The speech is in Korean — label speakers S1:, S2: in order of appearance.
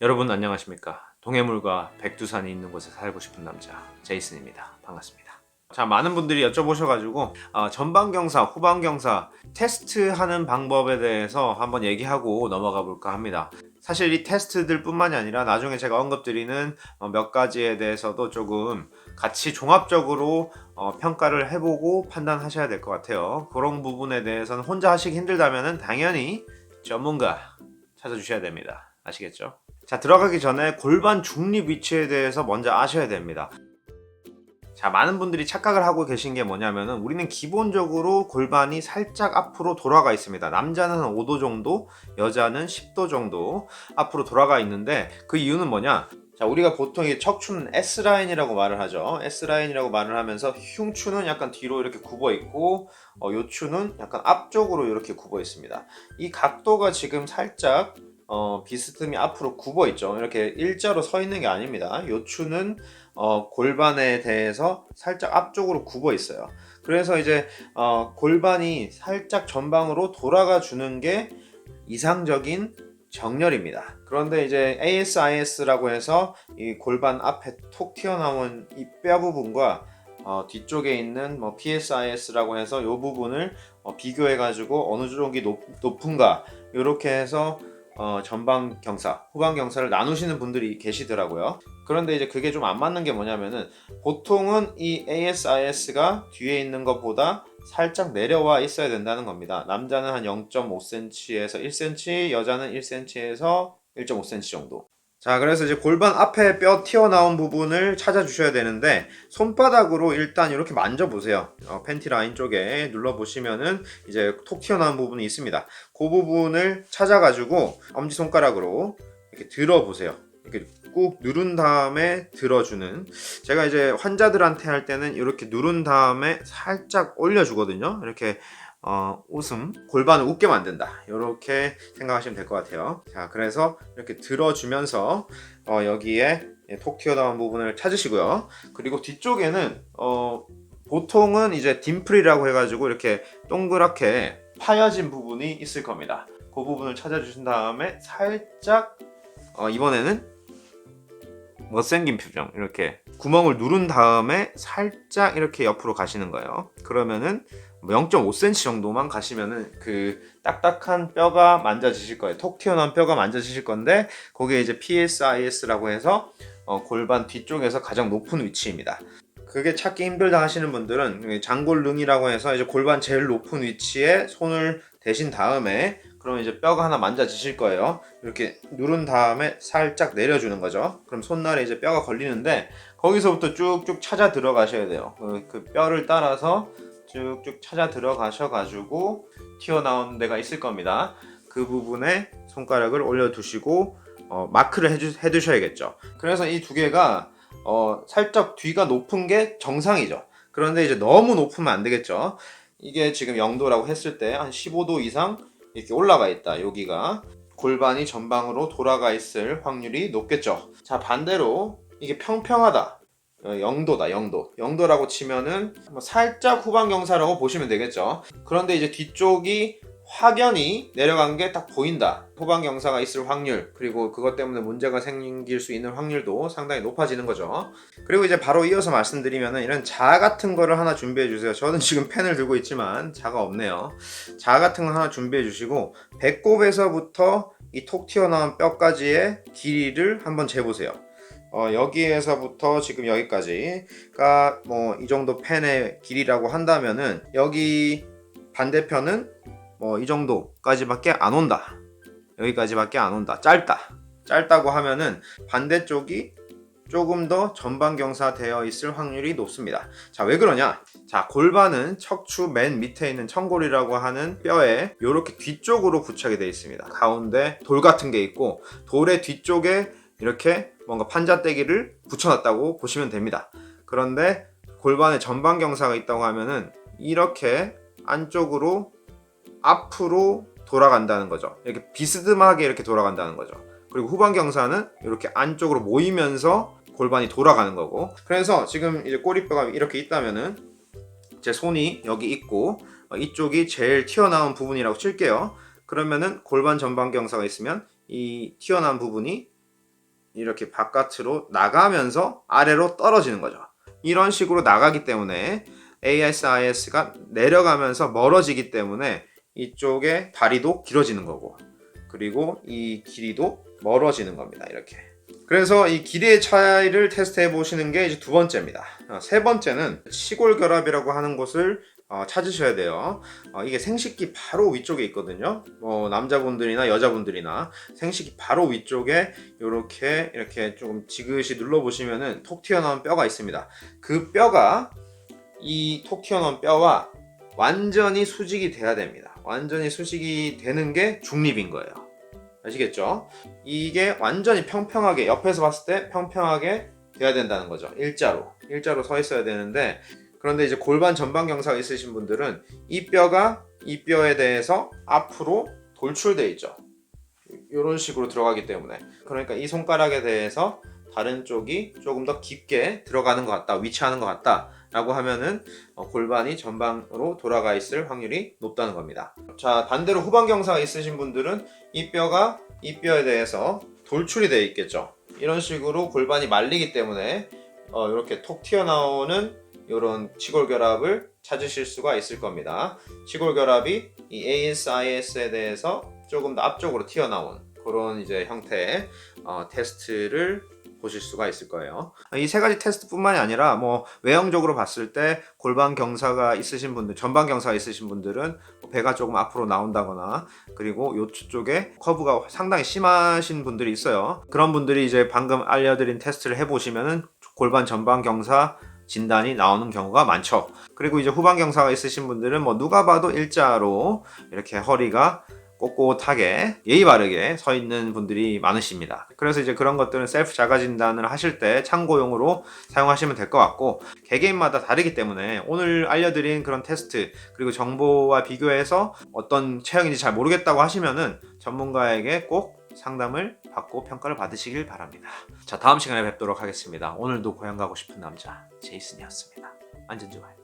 S1: 여러분 안녕하십니까? 동해물과 백두산이 있는 곳에 살고 싶은 남자 제이슨입니다. 반갑습니다. 자 많은 분들이 여쭤보셔가지고 어, 전방경사, 후방경사 테스트하는 방법에 대해서 한번 얘기하고 넘어가 볼까 합니다. 사실 이 테스트들 뿐만이 아니라 나중에 제가 언급드리는 어, 몇 가지에 대해서도 조금 같이 종합적으로 어, 평가를 해보고 판단하셔야 될 것 같아요. 그런 부분에 대해서는 혼자 하시기 힘들다면 당연히 전문가 찾아주셔야 됩니다. 아시겠죠? 자, 들어가기 전에 골반 중립 위치에 대해서 먼저 아셔야 됩니다. 자, 많은 분들이 착각을 하고 계신 게 뭐냐면은 우리는 기본적으로 골반이 살짝 앞으로 돌아가 있습니다. 남자는 한 5도 정도, 여자는 10도 정도 앞으로 돌아가 있는데 그 이유는 뭐냐? 자, 우리가 보통 이 척추는 S라인이라고 말을 하죠. S라인이라고 말을 하면서 흉추는 약간 뒤로 이렇게 굽어 있고 어, 요추는 약간 앞쪽으로 이렇게 굽어 있습니다. 이 각도가 지금 살짝 어, 비스듬히 앞으로 굽어 있죠. 이렇게 일자로 서 있는 게 아닙니다. 요추는 어, 골반에 대해서 살짝 앞쪽으로 굽어 있어요. 그래서 이제 어, 골반이 살짝 전방으로 돌아가 주는 게 이상적인 정렬입니다. 그런데 이제 ASIS라고 해서 이 골반 앞에 톡 튀어나온 이 뼈 부분과 어, 뒤쪽에 있는 뭐 PSIS라고 해서 이 부분을 어, 비교해 가지고 어느 쪽이 높, 높은가 이렇게 해서 어, 전방 경사, 후방 경사를 나누시는 분들이 계시더라고요. 그런데 이제 그게 좀 안 맞는 게 뭐냐면은 보통은 이 ASIS가 뒤에 있는 것보다 살짝 내려와 있어야 된다는 겁니다. 남자는 한 0.5cm에서 1cm, 여자는 1cm에서 1.5cm 정도. 자, 그래서 이제 골반 앞에 뼈 튀어나온 부분을 찾아주셔야 되는데, 손바닥으로 일단 이렇게 만져보세요. 어, 팬티 라인 쪽에 눌러보시면은 이제 톡 튀어나온 부분이 있습니다. 그 부분을 찾아가지고 엄지손가락으로 이렇게 들어보세요. 이렇게 꾹 누른 다음에 들어주는. 제가 이제 환자들한테 할 때는 이렇게 누른 다음에 살짝 올려주거든요. 이렇게 어, 웃음, 골반을 웃게 만든다. 이렇게 생각하시면 될 것 같아요. 자, 그래서 이렇게 들어주면서 어, 여기에 톡 튀어나온 부분을 찾으시고요. 그리고 뒤쪽에는 어, 보통은 이제 딤플이라고 해가지고 이렇게 동그랗게 파여진 부분이 있을 겁니다. 그 부분을 찾아주신 다음에 살짝 어, 이번에는 못생긴 표정 이렇게 구멍을 누른 다음에 살짝 이렇게 옆으로 가시는 거예요. 그러면은 뭐 0.5cm 정도만 가시면은 그 딱딱한 뼈가 만져지실 거예요. 톡 튀어나온 뼈가 만져지실 건데 거기에 이제 PSIS라고 해서 어, 골반 뒤쪽에서 가장 높은 위치입니다. 그게 찾기 힘들다 하시는 분들은 장골릉이라고 해서 이제 골반 제일 높은 위치에 손을 대신 다음에 그러면 이제 뼈가 하나 만져지실 거예요. 이렇게 누른 다음에 살짝 내려주는 거죠. 그럼 손날에 이제 뼈가 걸리는데 거기서부터 쭉쭉 찾아 들어가셔야 돼요. 그, 그 뼈를 따라서 쭉쭉 찾아 들어가셔가지고 튀어나온 데가 있을 겁니다. 그 부분에 손가락을 올려두시고 어, 마크를 해주, 해두셔야겠죠. 그래서 이 두 개가 어, 살짝 뒤가 높은 게 정상이죠. 그런데 이제 너무 높으면 안 되겠죠. 이게 지금 0도라고 했을 때 한 15도 이상 이렇게 올라가 있다. 여기가 골반이 전방으로 돌아가 있을 확률이 높겠죠. 자 반대로 이게 평평하다. 어, 0도다, 0도. 0도라고 치면은 뭐 살짝 후방 경사라고 보시면 되겠죠. 그런데 이제 뒤쪽이 확연히 내려간 게 딱 보인다. 후방 경사가 있을 확률, 그리고 그것 때문에 문제가 생길 수 있는 확률도 상당히 높아지는 거죠. 그리고 이제 바로 이어서 말씀드리면은 이런 자 같은 거를 하나 준비해 주세요. 저는 지금 펜을 들고 있지만 자가 없네요. 자 같은 거 하나 준비해 주시고 배꼽에서부터 이 톡 튀어나온 뼈까지의 길이를 한번 재보세요. 어, 여기에서부터 지금 여기까지가 뭐 이 정도 펜의 길이라고 한다면은 여기 반대편은 뭐 이 정도까지밖에 안 온다. 여기까지밖에 안 온다. 짧다. 짧다고 하면은 반대쪽이 조금 더 전방 경사 되어 있을 확률이 높습니다. 자, 왜 그러냐? 자, 골반은 척추 맨 밑에 있는 청골이라고 하는 뼈에 이렇게 뒤쪽으로 부착이 되어 있습니다. 가운데 돌 같은 게 있고 돌의 뒤쪽에 이렇게 뭔가 판자떼기를 붙여놨다고 보시면 됩니다. 그런데 골반에 전방 경사가 있다고 하면은 이렇게 안쪽으로 앞으로 돌아간다는 거죠. 이렇게 비스듬하게 이렇게 돌아간다는 거죠. 그리고 후방 경사는 이렇게 안쪽으로 모이면서 골반이 돌아가는 거고. 그래서 지금 이제 꼬리뼈가 이렇게 있다면은 제 손이 여기 있고 어, 이쪽이 제일 튀어나온 부분이라고 칠게요. 그러면은 골반 전방 경사가 있으면 이 튀어나온 부분이 이렇게 바깥으로 나가면서 아래로 떨어지는 거죠. 이런 식으로 나가기 때문에 ASIS가 내려가면서 멀어지기 때문에 이쪽에 다리도 길어지는 거고 그리고 이 길이도 멀어지는 겁니다. 이렇게. 그래서 이 길이의 차이를 테스트해 보시는 게 이제 두 번째입니다. 어, 세 번째는 시골 결합이라고 하는 곳을 어, 찾으셔야 돼요. 어, 이게 생식기 바로 위쪽에 있거든요. 뭐 남자분들이나 여자분들이나 생식기 바로 위쪽에 이렇게 이렇게 조금 지그시 눌러 보시면은 톡 튀어나온 뼈가 있습니다. 그 뼈가 이 톡 튀어나온 뼈와 완전히 수직이 돼야 됩니다. 완전히 수직이 되는 게 중립인 거예요. 아시겠죠? 이게 완전히 평평하게 옆에서 봤을 때 평평하게 돼야 된다는 거죠. 일자로 일자로 서 있어야 되는데 그런데 이제 골반 전방 경사가 있으신 분들은 이 뼈가 이 뼈에 대해서 앞으로 돌출돼 있죠. 이런 식으로 들어가기 때문에 그러니까 이 손가락에 대해서 다른 쪽이 조금 더 깊게 들어가는 것 같다, 위치하는 것 같다 라고 하면은 어, 골반이 전방으로 돌아가 있을 확률이 높다는 겁니다. 자 반대로 후방 경사가 있으신 분들은 이 뼈가 이 뼈에 대해서 돌출이 되어 있겠죠. 이런 식으로 골반이 말리기 때문에 어, 이렇게 톡 튀어나오는 이런 치골 결합을 찾으실 수가 있을 겁니다. 치골 결합이 이 ASIS에 대해서 조금 더 앞쪽으로 튀어나온 그런 이제 형태의 어, 테스트를 보실 수가 있을 거예요. 이 세 가지 테스트뿐만이 아니라 뭐 외형적으로 봤을 때 골반 경사가 있으신 분들, 전방 경사가 있으신 분들은 뭐 배가 조금 앞으로 나온다거나 그리고 요추 쪽에 커브가 상당히 심하신 분들이 있어요. 그런 분들이 이제 방금 알려드린 테스트를 해보시면은 골반 전방 경사 진단이 나오는 경우가 많죠. 그리고 이제 후방 경사가 있으신 분들은 뭐 누가 봐도 일자로 이렇게 허리가 꼿꼿하게 예의 바르게 서 있는 분들이 많으십니다. 그래서 이제 그런 것들은 셀프 자가 진단을 하실 때 참고용으로 사용하시면 될 것 같고 개개인마다 다르기 때문에 오늘 알려드린 그런 테스트 그리고 정보와 비교해서 어떤 체형인지 잘 모르겠다고 하시면은 전문가에게 꼭 상담을 받고 평가를 받으시길 바랍니다. 자 다음 시간에 뵙도록 하겠습니다. 오늘도 고향 가고 싶은 남자 제이슨이었습니다. 안전 좋아요.